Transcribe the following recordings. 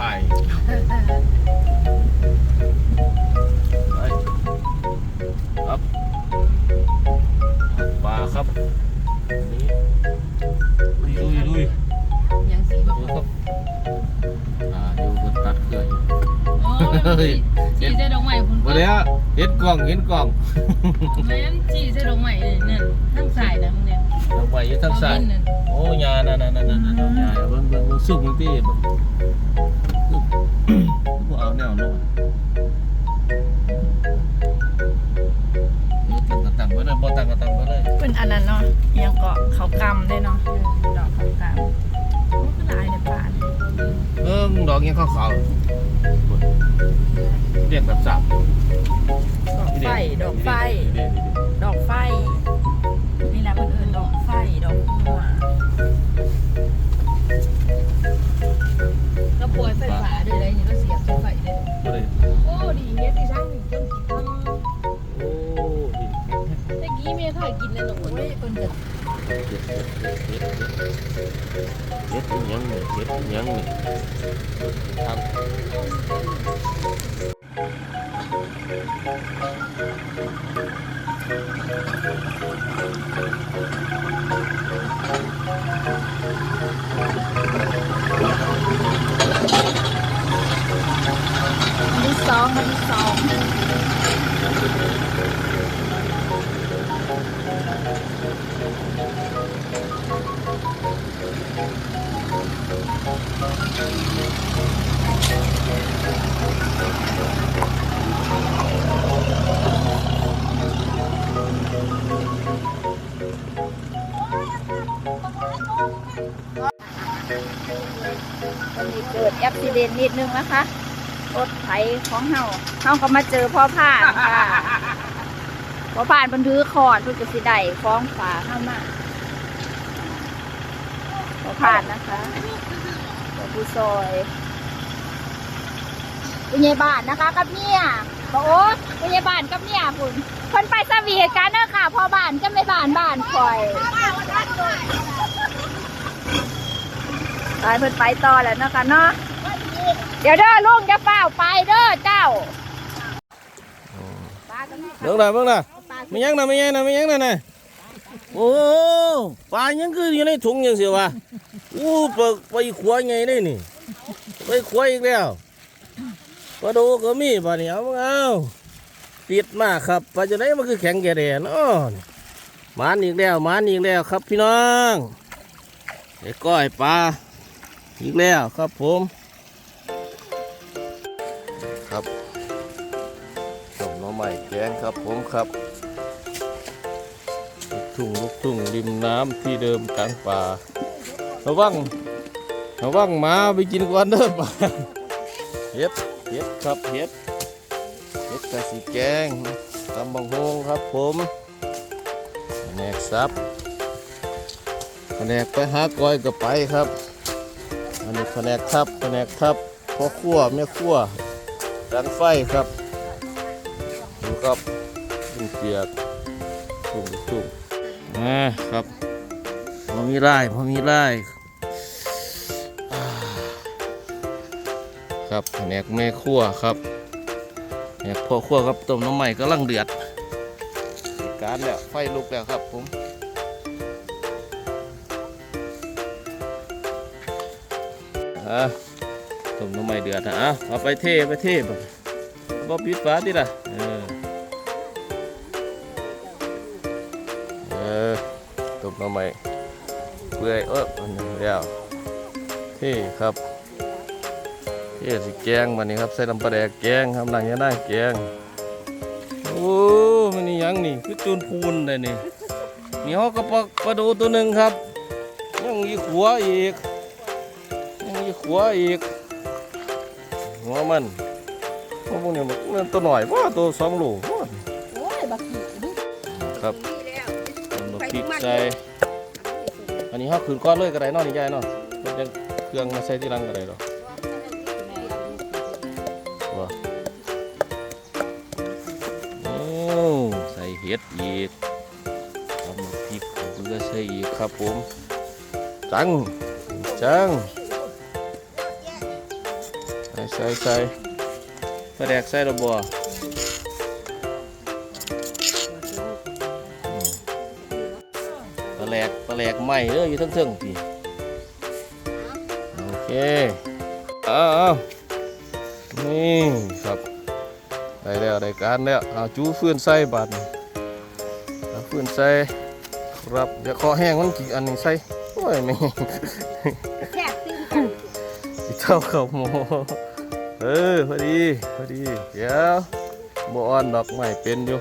ไอ้ไปครับปลาครับนี่ลุยลุยลุยยังสีแบบดูครับอ่าอยู่บนตัดเครื่องอยู่โอ้ยจีใส่ดอกไม้คุณวันนี้เห็นกล่องเห็นกล่องแม่นจีใส่ดอกไม้เลยเนี่ยทั้งสายนะมึงเนี่ยทางไปอยู่ทางซ้ายเอเว้นน่ะโอ้ยานั่นนั่นนั่นนั่นนั่นยาเบิ่งเบิ่งเบิ่งซุ่มเบิ่งที่เบิ่งพวกเอา แนวโน้นเออตั้งกระตังไว้เลยบ่ตั้งกระตังไว้เลยเป็นอันนั้นเนาะเอียังเกาะเขากำได้เนาะดอกเขากำโอ้คือหลายในป่าเนี่ยเบิ่งดอกยังขาวๆเรียกแบบสับดอกไฟดอกไฟ เฮ็ดเฮ็ดเฮ็ดเฮ็ ดอุบิเหตุนิดนึงนะคะ รถไถของเฮาเฮาก็มาเจอพ่อผ่านค่ะพ่อผ่านเพิ่นถือขอดเพิ่นก็สิได้ฟ้องฝาเฮามาพ่อผ่านนะคะพ่อผู้ซอยผู้ใหญ่บ้านนะคะกับเนี่ยบอกโอ้ผู้ใหญ่บ้านกับเนี่ยคุณเพิ่นไปสวีทกันเด้อค่ะพ่อบ้านก็ไม่บ้านบ้านคอยไปเพิ่นไปต่อแล้วเนาะคะเนาะ เดี๋ยวเด้อลุงจะเฝ้าไปเด้อเจ้าเบิ่งน่ะเบิ่งน่ะไม่ยังน่ะไม่ยังน่ะไม่ยังน่ะน่ะโอ้ปลายังคืออยู่ในถุงยังเสียวะอู้ไปไปขวายไงได้นี่ไปขวายอีกแล้วปลาโดก็มีปลาเหนียวมึงเอาติดมากครับปลาจะได้มันคือแข็งแก่แดนอ้อนี่หมานอีกแล้วหมานอีกแล้วครับพี่น้องไอ้ก้อยปลาอีกแล้วครับผม ครับต้มหน้ำใหม่แกงครับผมครับลูกทุ่งลูกทุ่งริมน้ำที่เดิมกลางป่าระวังระวังหมาไปกินก่อนเด้อป่าเฮ็ดเฮ็ดครับเฮ็ดเฮ็ดกะสีแกงตำบังโฮงครับผมแผนกซับแผนกไปหาก้อยก็ไปครับอันนี้แผนกทับแผนกทับพ่อขั้วแม่ขั้ว ดันไฟครับ ดูครับตุ้งเกียกตุ้งตุ้งนะครับพอมีไร่พอมีไร่อ่าครับแผนกแม่ครัวครับแผนกพ่อครัวครับต้มน้ำใหม่กำลังเดือดการแล้วไฟลุกแล้วครับผมอะ ต้มน้ำไม่เดือดนะอะเอาไปเทไปเทบ่บ่ปิดฝาดิล่ะเออเออต้มน้ำไม่เปื่อยเอออันนี้แล้วเทครับเทสิแกงวันนี้ครับใส่น้ำปลาแดกแกงครับหลังยาหน้าแกงโอ้มันนี่ยังนี่คือจูนพูนเลยนี่นี่เขาก็ปลาปลาดูตัวหนึ่งครับยังมีขัวอีกยังมีขัวอีก หัวมันพวกนี้มันตัวหน่อยว่าตัวสองโลบ่โอ้ยบักขี้ดิครับเอามาพริกใส่อันนี้เฮาคืนก้อนเลยก็ได้เนาะนี่ยายเนาะมันยังเครื่องมาใส่ที่หลังก็ได้ดอกว่าโอ้ใส่เห็ดอีกเอามาพริกเอาเบื่อใส่อีกครับผมจังจังใส่ใส่ใส่ปลาแดกใส่ระบัวอืมปลาแหลกปลาแหลกใหม่เด้ออยู่ทั้งเทิงๆพี่โอเคเอาเอานี่ครับได้แล้วได้การแล้วเอาจูฟืนใส่บาดนี้เอาฟืนใส่ครับเดี๋ยวคอแห้งมันกี่อันนี้ใส่โอ้ยไม่แซ่บตื้นกันสิเท่ากับหมู เออพอดีพอดีเดี๋ยวบ่อ่อนดอกไม้เป็นอยู่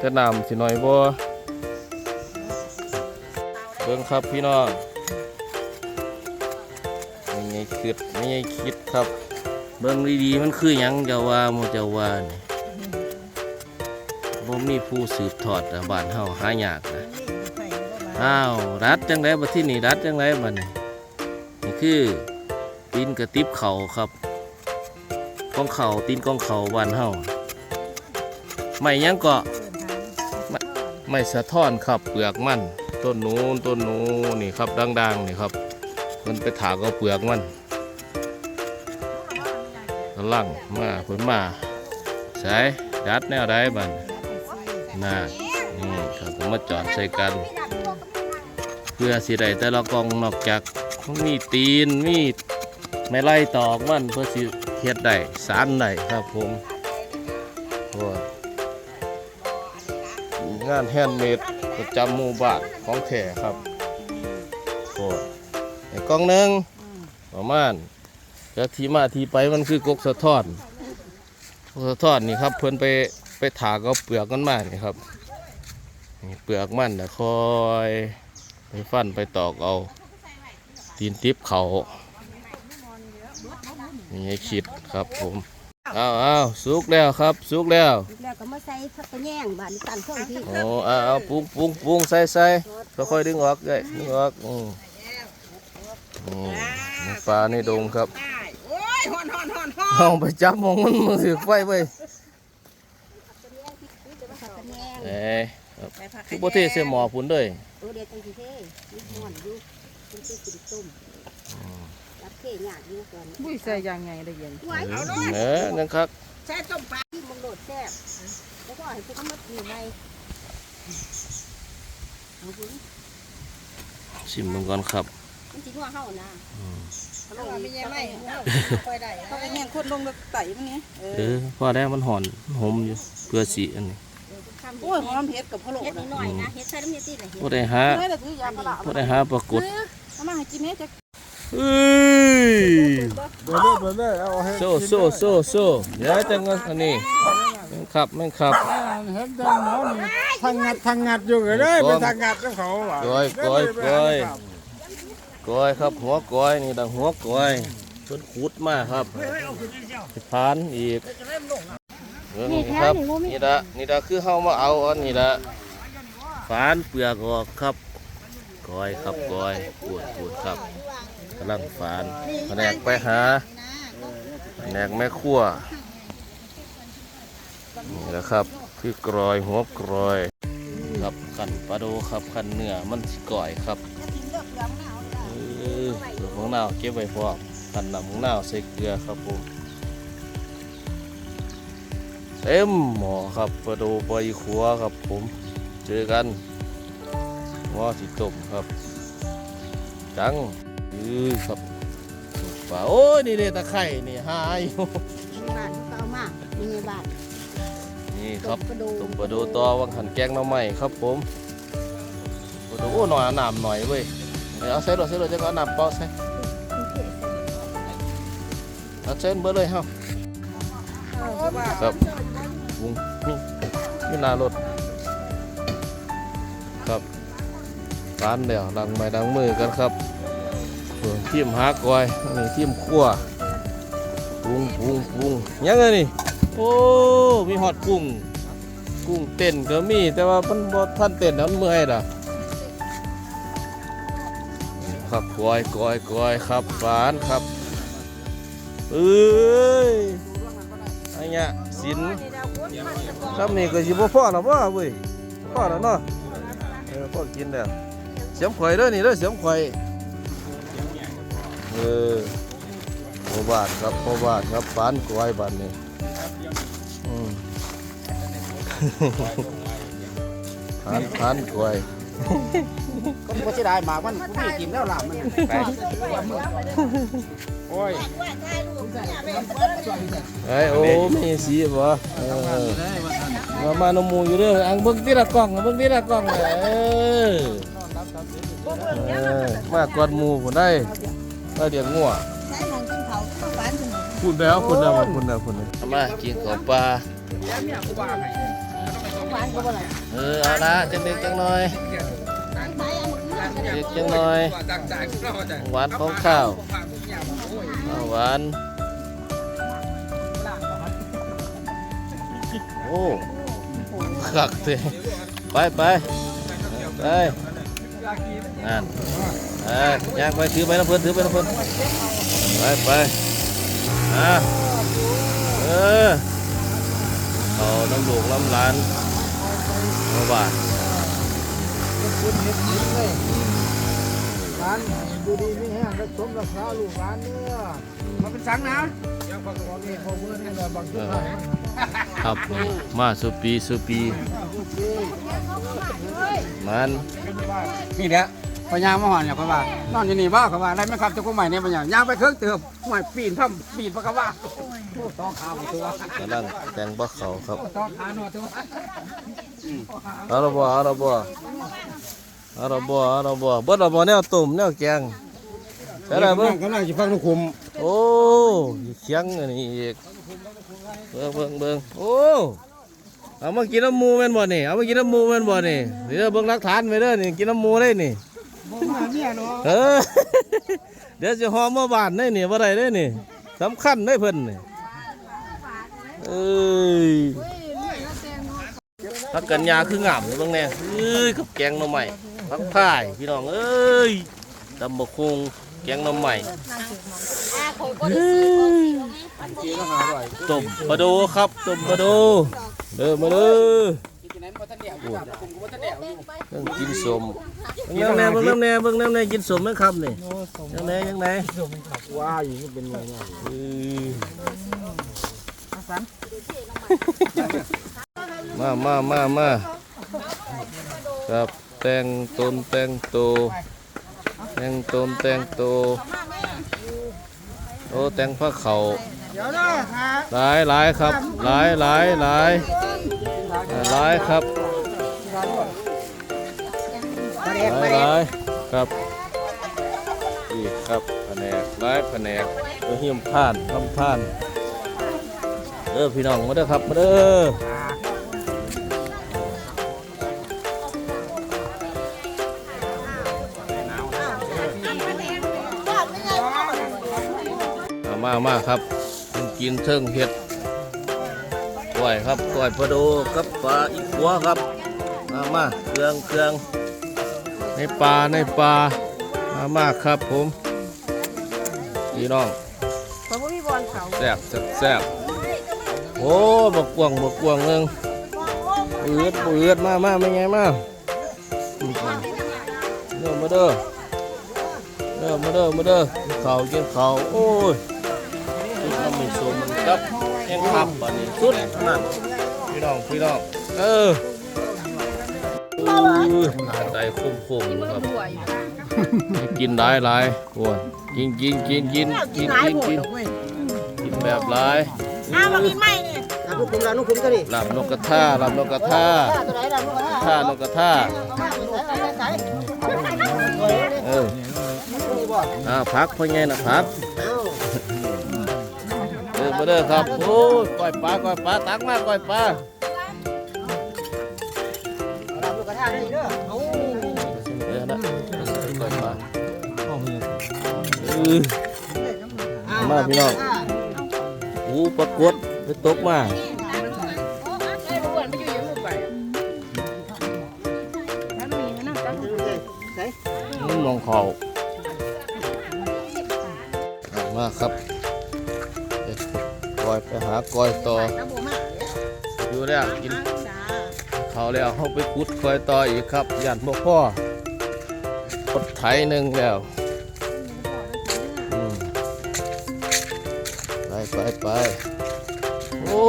จะนำสิหน่อยบ่เบิ่งครับพี่น้องไม่ไงคิดไม่ไงคิดครับ เบิ่งดีๆมันคือหยังจะว่าโมจะว่านี่บ่มีผู้สืบทอดอะบ้านเฮาหายากนะอ้าวรัดจังไดบัดที่นี่รัดจังไดบัดนี้นี่คือ ตีนกระติบเข่าครับกองเข่าตีนกองเข่าบานเฮาไม่ยังเกาะไม่ไม่สะท้อนครับเปลือกมันต้นนู้นต้นนู้นนี่ครับดังๆนี่ครับ มันไปถากเอาเปลือกมันกำลังมาเพิ่นมาใส่ดัดแนวใดบันน่านี่ครับก็มาจอดใส่กัน เพื่อสิได้แต่ละกองนอกจากมีตีนมี ไม่ไล่ตอกมันเพื่อสิเฮ็ดได้สารได้ครับผมโอ้ยงานแฮนด์เมดประจำหมู่บ้านของแท้ครับโอ้ยไอ้กล่องหนึ่งประมาณจะทีมาทีไปมันคือกกสะท้อนกกสะท้อนนี่ครับ เพิ่นไปไปถากเอาเปลือกมันมานี่ครับนี่เปลือกมันนะคอย ไปฟันไปตอกเอาตีนติบเขา นี่ให้คิดครับผมอ้าวอ้าวสุกแล้วครับ สุกแล้วแล้วก็มาใส่ผักกระแยงบานตันเครื่องที่โอ้อ้าวอ้าวปรุงปรุงปรุงใส่ใส่ค่อยๆดึงออกเลยดึงออกอืมอืมนี่ปลาในดงครับโอ้ยฮอนฮอนฮอนฮอนเอาไปจับมองมันมือถือไฟไปผักกระแยงเอ้ยคือโบเทเสียหมอพุ่นเลยโอ้เดี๋ยวจังสิเท่นิดหน่อยอยู่เป็นเต้กินต้มรับ เท่หยาดอยู่ก่อนบุ้ยใส่ยังไงได้ยินไว้เออเนื้อนั่นครับแช่ต้มปลาที่มันโดดแซ่บแล้วก็ให้พวกมันอยู่ในเอาบุญชิมมันก่อนครับมันสิหัวเฮานะเขาลงไม่ใช่ไหมค่อยได้เขาเป็นยังคนลงไต่มันนี้เออพอได้มันหอนหอมอยู่เพื่อสีอันนี้โอ้ยหอมเผ็ดกับพะโล้เฮ็ดนิดหน่อยนะเฮ็ดใส่น้ำเฮ็ดตีเลยเฮ็ดพอได้หาไม่ได้ถือยาพะละพอได้หาปรากฏเอามาให้กินแม่จะ เอ้ยเบอร์เบอร์เลยเอาให้โซ่โซ่โซ่โซ่เดี๋ยวจังก็อันนี้แม่งขับแม่งขับเห็นแต่หมอนี่ทางงัดทางงัดอยู่เลยก้ไปอยทางงัดเขาว่ะก้อยก้อยก้อยกอยครับหัวกอยนี่ดังหัวกอยเพิ่นขุดมากครับสิพานอีกนี้ครับนี่ละนี่ละคือเฮามาเอาอันนี้ละฝานเปลือกออกครับกอยครับกอยปวดปวดครับ กำลังฝานแผนกไปหาแผนกแม่ครัวนี่แหละครับคือกรอยหัวกรอยครับขันปลาโดครับขันเนื้อมันสก่อยครับเออเปลือกมะนาวเก็บไว้พร้อมขันน้ำมะนาวใส่เกลือครับผมเต็มหมอครับปลาโดปลาอีขัวครับผมเจอกันหม้อสีต้มครับ จัง ออครับปลาโอ้ยนี่เลยตะไคร่นี่หายอยู่บ้านเขาเอามามีในบ้านนี่ครับกระดูต้มปลาดูต่อวังหันแกงหน้ำใหม่ครับผมปลาดูโอ้หน่อยเอาน้ำหน่อยเว้ยเอาใส่รถใส่รถจะเอาน้ำเปล่าใส่เอาเส้นเบอร์เลยเฮาครับวุ้งมีมีหนารถครับร้านเดียวดังไม้ดังมือกันครับ เทีมหากอยนี่ทีมขั้วปรุงปรุงปรุงยังไงนี่โอ้มีฮอดกุ้งกุ้งเต้นก็มีแต่ว่ามันบ่ท่านเต้นแล้นเมื่อยล่ะครับกอยกอยกอยครับหวานครับเอ้ยไอ้เนี่ยสินซ้ำนี่ก็สิบ่พอแล้วบ่เว้ยพ่อแล้วเนาะเออพอกินแล้วเสียมข่อยเด้อนี่เด้อเสียมข่อย เออโอ้พ่อบ้านครับพ่อบ้านครับบ้านกล้วยบ้านนี้อืมผ่านผ่านกล้วยก็บ่สิได้หมากมันกูไม่กินแล้วล่ะมันไปโอ้ยไอ้ยโอ้มีสีบ่เออมามาน้ำหมูอยู่เด้ออังเบิ่งที่ละกล้องเบิ่งที่ละกล้องเออเออมากกว่าหมูพุ่นได้ เออเดียงงกิวคุณแล้วคุณแล้วคุณแล้วคุณแล้วมากินข้าปลาะเออเอาละจังเด็กจังหน่อยไปไปเอาหมึด็กจังหน่อยวานของข้าววันโอ้ขักเตะไปไปไปนั่น เอ้ยยางไปถือไปน้ำเพิ่นถือไปน้ำเพิ่นไปไปอะเออเอาน้ำลูกน้ำหลานมาบ้านคุณเฮ็ดกินเลยร้านดูดีไม่แห้งได้สมราคาลูกร้านเนื้อมันเป็นสังนะยังพอตัวนี้พอเมื่อนี่แหละบางทุกท่านครับมาสุปีสุปีมันนี่แหละ พญามาหอนเนี่ยเขาว่านอนอยู่นี่บ้าเขาว่าได้ไหมครับเจ้ากุ้งใหม่เนี่ยพญาย่างไปเครื่องเติมหวยปีนถ้ำปีนปะกะว่าต้องขาตัวกำลังแต่งบักเขาครับต้องขาหน่อยตัวเอาละบ่เอาละบ่เอาละบ่เอาละบ่เบิดละบ่แนวตุ่มแนวแกงใช่ละเบิ่งกำลังจะฟังลูกคุมโอ้ยเคียงอันนี้อีกเบิ่งเบิ่งเบิ่งโอ้เอามากินน้ำหมูแม่นบ่นี่เอามากินน้ำหมูแม่นบ่นี่เดี๋ยวเบิ่งหลักฐานไว้เด้อนี่กินน้ำหมูได้นี่ บ่มาเนี่ยเนาะเออ เดี๋ยวจะหอมมาบานได้นี่บ่ได้ได้นี่สำคัญได้เพิ่นนี่เอ้ยพักกันยาคืองามเลยบิ่งแน่เอ้ยกับแกงหน่อใหม่พักพ่ายพี่น้องเอ้ยตำบกคงแกงหน่อใหม่ต้มปลาดูครับต้มปลาดูเด้อมาเด้อกินไหนบ่ทันเดีย เดียวอยู่ต้องกินสมเบิ่งแน่เบิ่งแน่เบิ่งแน่กินสมไหมครับนี่ยังไงยังไงว้าอยู่นี่เป็นไงเนี่ยเอ้ยมามามามาครับแต่งตนแต่งโตวแต่งตนแต่งโตวโอ้แต่งผ้าเขาวเดี๋ยวนะฮะหลายหลายครับหลายหลายหลายหลายครับ มาหเด็กมาลายเด็หกลายครับนี่ครับแผนกหลายแผนกเออเหี่ยมผ่านทำผ่านเด้อพี่น้องมาเด้อครับมาเด้อเอามามาครับกินเทิงเห็ดกล้วยครับกล้วยพะโดกับปลาอีกัวครับ มามาเครื่องเครื่อง ในป่าในป่ามามากครับผมพี่น้องเพราะว่าพี่บอลเขาแซ่บแซ่บแซ่บโอ้บักกวางบักกวางหนึงเอือดเอือดมามาไม่ไงมาเด้อมาเด้อเด้อมาเด้อมาเด้อกินข้าวกินข้าวโอ้ยกินน้ำมันสมกับแห้งขับบัดนี้สุดนั่นพี่น้องพี่น้องเอออู้ ใจคุ้มๆครับกินหลายหลายโอ้ยกินกินกินกินกินกินกินกินแบบหลายอ้ามากินไหมเนี่ยลูกคุมร้านลูกคุมก็ดิลำนกกระทาลำนกกระทาตัวไหนล่ะลูกอะท่านกกระทาเอามาใส่ใส่ใส่เอออ่าพักพ่อไงนะพักเออมาเด้อครับโอ้ยก้อยปลาก้อยปลาตักมากก้อยปลา มาพี่น้องอู้ปรากฏไปตกมานี่มองเขาเอามาครับกอยไปหากอยต่ออยู่แล้วกินเขาวแล้วเขาไปขุดกอยต่ออีกครับยันพ่อพ่อรถไถหนึ่งแล้ว ไปไป โอ้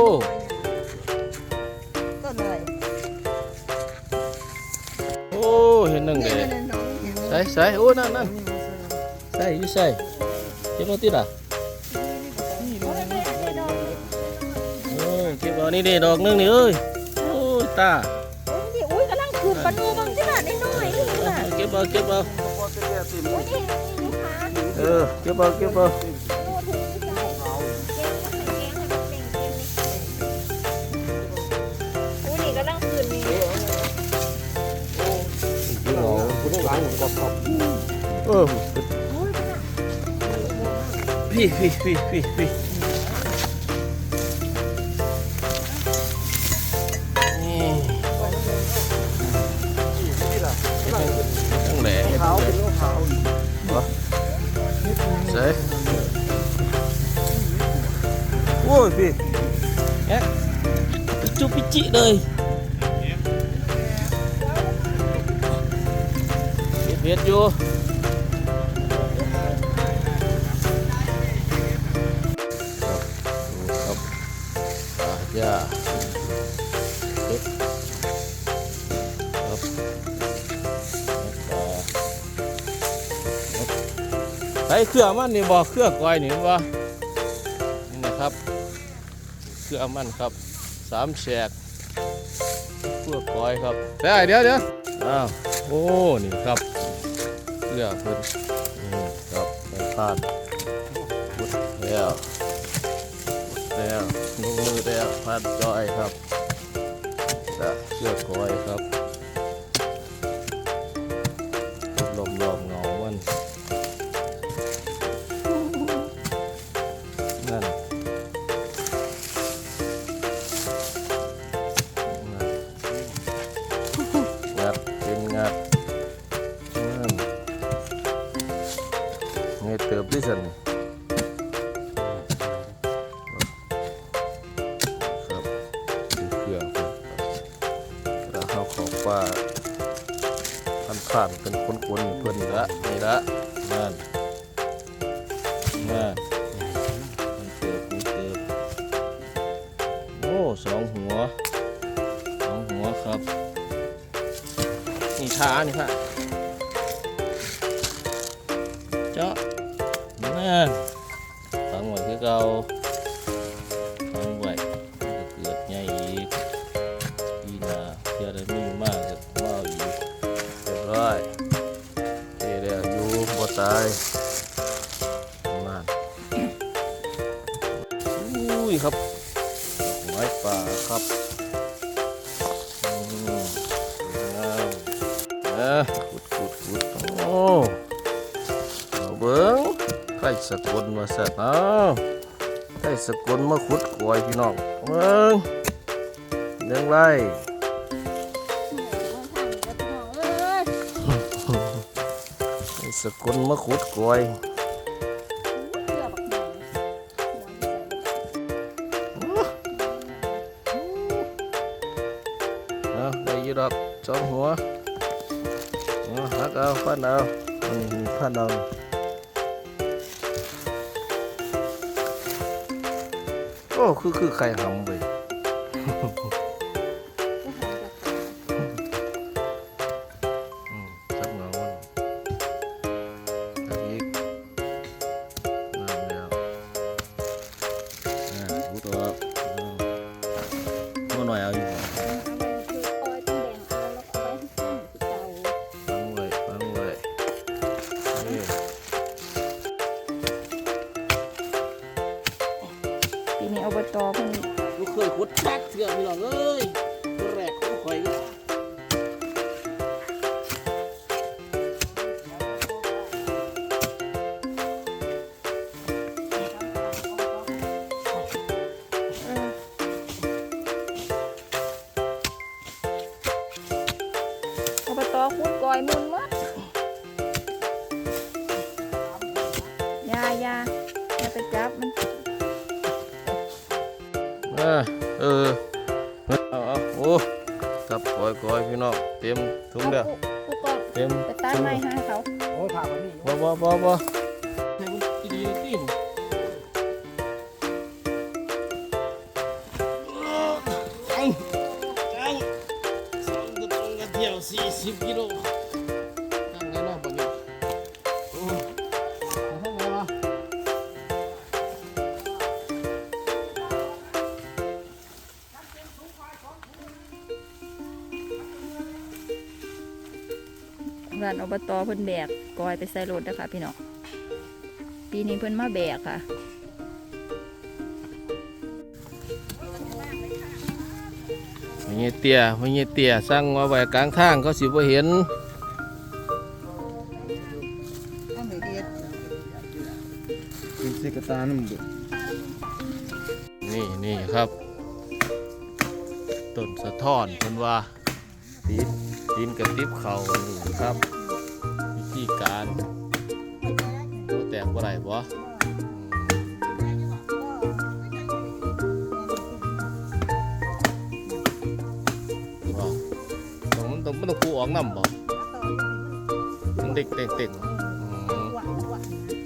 ต้นอะไรโอ้เห็นนั่งเด้นี่มันน้องอย่างนี้ใส่ใส่โอ้ นั่นนั่นใส่อยู่ใส่เก็บเอาติดอะโอ้ยไม่อยากได้ดอกเออเก็บเอานี่ดิดอกหนึงนี่เอ้ย โอ้ยตาโอ้ยนี่อุ้ยกำลังคืนปลานูบางขนาดน้อยๆนี่น่ะเก็บเอาเก็บเอาโอ้ยนี่นี่ลูกค้าเออ เก็บเอาเก็บเอา เออพี่พี่พี่พี่พี่นี่ตั้งแหล่ขาวเป็นโลขาวใส่โอ้ยพี่แอะจุปิจิเลยเบีย เครื่องมันนี่บอกเครื่องก้อยนี่ว่านี่นะครับ เครื่องมันครับสามแฉกเครื่องก้อยครับได้เดี๋ยวเดี๋ยวอ้าวโอ้นี่ครับเครื่องเพิ่นนี่ครับไม่พลาดพุดแล้วพุดแล้วลงมือแล้วพัดจอยครับและเครื่องก้อยครับ สองหัวสองหัวครับ นี่ขานี่ฮะเจาะนั่นฟังไว้คือเก่า สกลมาสัตว์เอาใครสกลมาขุดกลวยพี่น้องเบิ้งเรื่องไรใครสกลมาขุดกลวยเอาได้ยีดอกสองหัวหักเอาพันเอานี่นี่พันเอา อ้คือคือไข่หำไปอืมจับเงามันจับอีกนั่นแล้วอ่าหูตัวเอาหัวหน่อยเอาอยู่ เออเอาเอาโอ้ครับก้อยก้อยพี่น้องเตรียมถุงเด้อกเตรียมไปตัดไม้หาเขาโอ้ยผ่าไปนี่บ่บ่บ้าบ้ไอ้สเดียวสี่สิบกิโล อบตเพิ่นแบกกอยไปใส่รถนะคะพี่น้องปีนี้เพิ่นมาแบกค่ะไม่เงี้ยเตี้ยไม่เงี้ยเตี้ยสั่งมาไว้กลางทางเขาสิบ่เห็นเป็นสิกตาน้ำดุนี่นี่ครับต้นสะท้อนเพิ่นว่าตีนตีนกระติบเข่านี่ครับวิ ธีการบ่แตกบ่ได้บ่อืมบ่ต้องมันต้องมันต้องปูออกน้ำบ่เด็กเต็งเต็ง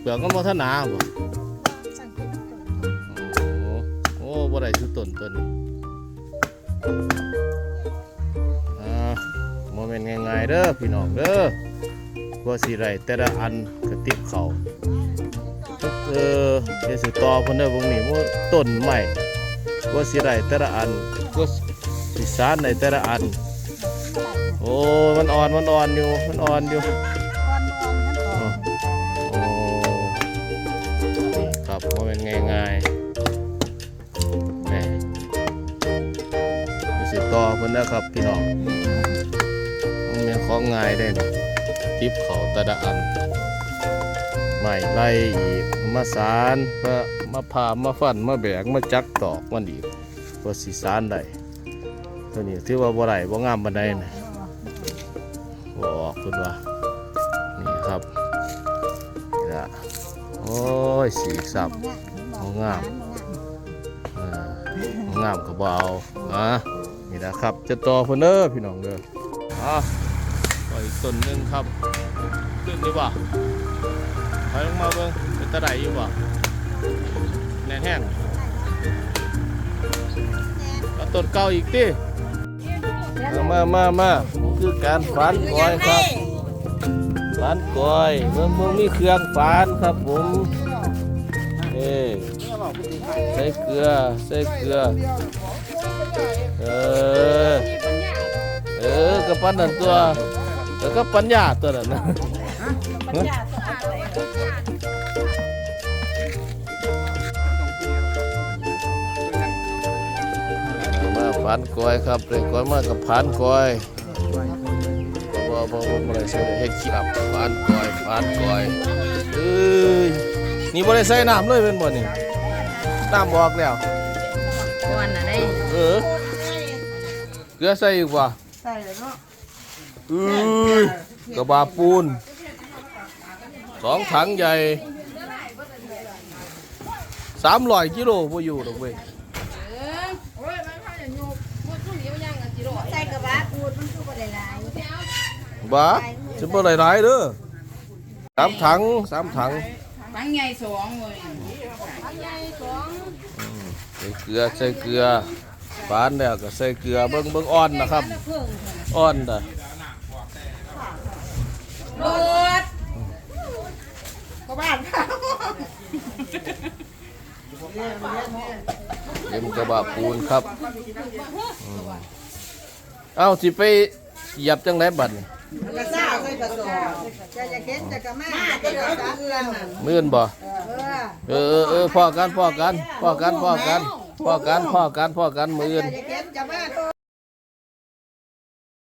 เปลือกมันบ่ทนาบ่โอ้บ่ได้คือต้นต้นอ่าโมเมนต์ง่ายๆเด้อพี่น้องเด้อ ว่าสิไรแต่ละอันกระติบเขาเออเดี๋ยวสิต่อเพิ่นเด้อพวกนี้ว่าต้นใหม่ว่าสิไรแต่ละอันว่าสิสานในแต่ละอัน โอ้มันอ่อนมันอ่อนอยู่มันอ่อนอยู่โอ้โอ้นี่ครับโมเมนต์ง่ายๆแหม่มีสิต่อเพิ่นนะครับพี่น้องมันเป็นของง่ายได้นี่ ทิปเขาแตะดะอันใหม่ไล่อีกมาสารมามาพามาฟันมาแบกมาจักตอกมันอีกเพื่อสิสารได้ตัวนี้ถือว่าบ่ได้บ่งามปานใดนะบ่ออกเพิ่นว่านี่ครับนี่ละโอ้ยสีสับบ่งามอ่งามกับเบาอะนี่นะครับ จะต่อเพิ่นเด้อพี่น้องเด้ออะต่ออีกต้นหนึงครับ ขึ้นดีบ่ไปลงมาเบิ่งเป็นตะไดอยู่บ่แน่นแห้งเอาต้นเก่าอีกติเอามามามาคือการฝานกอยครับฝานกอยเมืองเมืองมีเครื่องฝานครับผมเอ้ใส่เกลือใส่เกลือเออเออกับปันนั่นตัวแล้วก็ปัญญาตัวนั้นนะ มาผ่านกอยครับเลยกอยมากับผ่านกอยบ่บ่บ่บ่ได้ใส่เฮ็ดขี้อับผ่านกอยผ่านกอยเอ้ยนี่บ่ได้ใส่น้ำเลยเป็นบ่นี่น้ำออกแล้วก่อนน่ะได้เออเกลือใส่อีกว่าใส่แล้วเนาะเอ้ยกระบาปูน สองถังใหญ่สามร้อยกิโลพออยู่ดอกเว้ยใส่กระบะปูดมันคือบ่ได้หลายบ้าจะบ่หลายๆเด้อสามถังสามถังบางใหญ่สองเลยใส่เกลือใส่เกลือฝานแล้วก็ใส่เกลือเบิ่งเบิ่งอ่อนนะครับอ่อน น่ะรถเต็มกระบะปูนครับอืมเอ้าสิไปเหยียบจังไดบัดนี่กระซ่าใส่กระสอบจะจะเก็บจะกระมาจะกระซ่าเอื้อนน่ะมื่นบ่ เออเออเออเออพ่อกันพ่อกันพ่อกันพ่อกันพ่อกันพ่อกันพ่อกันมืออื่น จะเก็บ